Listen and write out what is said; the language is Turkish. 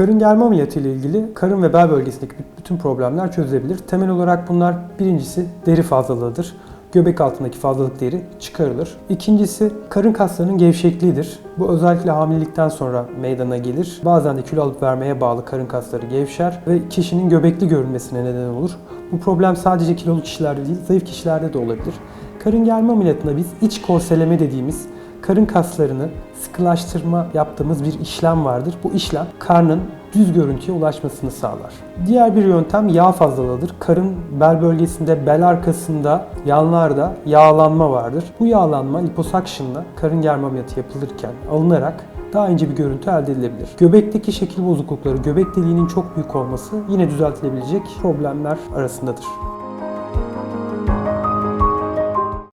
Karın germe ameliyatı ile ilgili karın ve bel bölgesindeki bütün problemler çözülebilir. Temel olarak bunlar birincisi deri fazlalığıdır. Göbek altındaki fazlalık deri çıkarılır. İkincisi karın kaslarının gevşekliğidir. Bu özellikle hamilelikten sonra meydana gelir. Bazen de kilo alıp vermeye bağlı karın kasları gevşer ve kişinin göbekli görünmesine neden olur. Bu problem sadece kilolu kişilerde değil, zayıf kişilerde de olabilir. Karın germe ameliyatında biz iç korseleme dediğimiz karın kaslarını sıkılaştırma yaptığımız bir işlem vardır. Bu işlem karnın düz görüntüye ulaşmasını sağlar. Diğer bir yöntem yağ fazlalığıdır. Karın bel bölgesinde, bel arkasında, yanlarda yağlanma vardır. Bu yağlanma liposuction'la karın germe ameliyatı yapılırken alınarak daha ince bir görüntü elde edilebilir. Göbekteki şekil bozuklukları, göbek deliğinin çok büyük olması yine düzeltilebilecek problemler arasındadır.